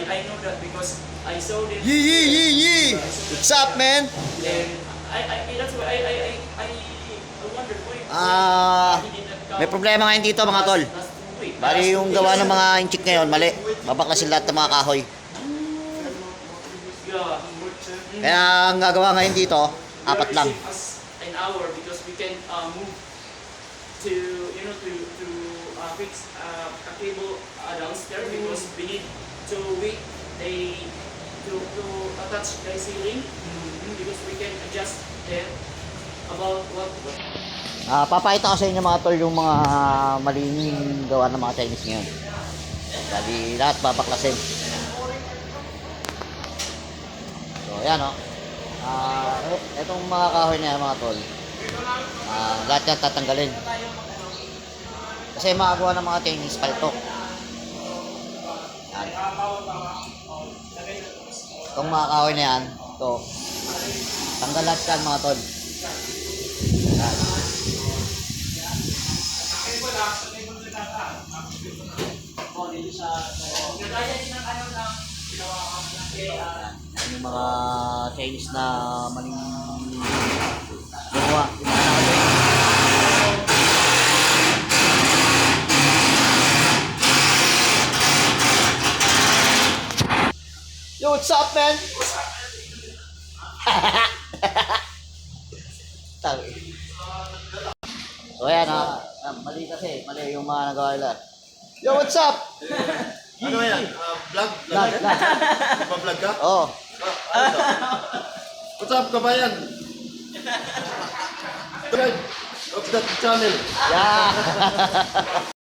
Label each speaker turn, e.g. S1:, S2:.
S1: I, I know that because I saw this.
S2: Yee yee yee yee! What's up, man?
S1: And I, I, that's why I, I, I, I, I wondered why.
S2: Ah, may problema ngayon dito mga tol. Bali yung gawa ng mga inchik ngayon, mali. Babaklasin lahat ng mga kahoy.
S1: Yeah.
S2: Kaya ang gagawa ngayon dito, apat lang.
S1: An hour because we can uh, move to you know to to uh, fix uh, a cable uh, downstairs because we need to wait they to to attach the ceiling because we can adjust there about what
S2: Ah, papakita ko sa inyo mga tol yung mga maling gawa ng mga Chinese ngayon. Bali lahat babaklasin. So, ayan o. Ah, e- etong mga kahoy na yan mga tol. Ah, lahat yan tatanggalin. Kasi makagawa ng mga Chinese paltok. Itong mga kahoy na yan, ito. Tanggal lahat yan mga tol. Yan. Yan yung mga Chinese na maling gumawa. Yung mga nakagawa. Yo, what's up, man? Tawi. So, ayan, ah, ah, mali kasi. Mali yung mga nagawa nila. Yo, what's up?
S3: Ano yan? Uh, vlog?
S2: Vlog, vlog.
S3: Pa-vlog ka?
S2: Oh.
S3: What's up, kabayan? Subscribe of that channel.
S2: Yeah.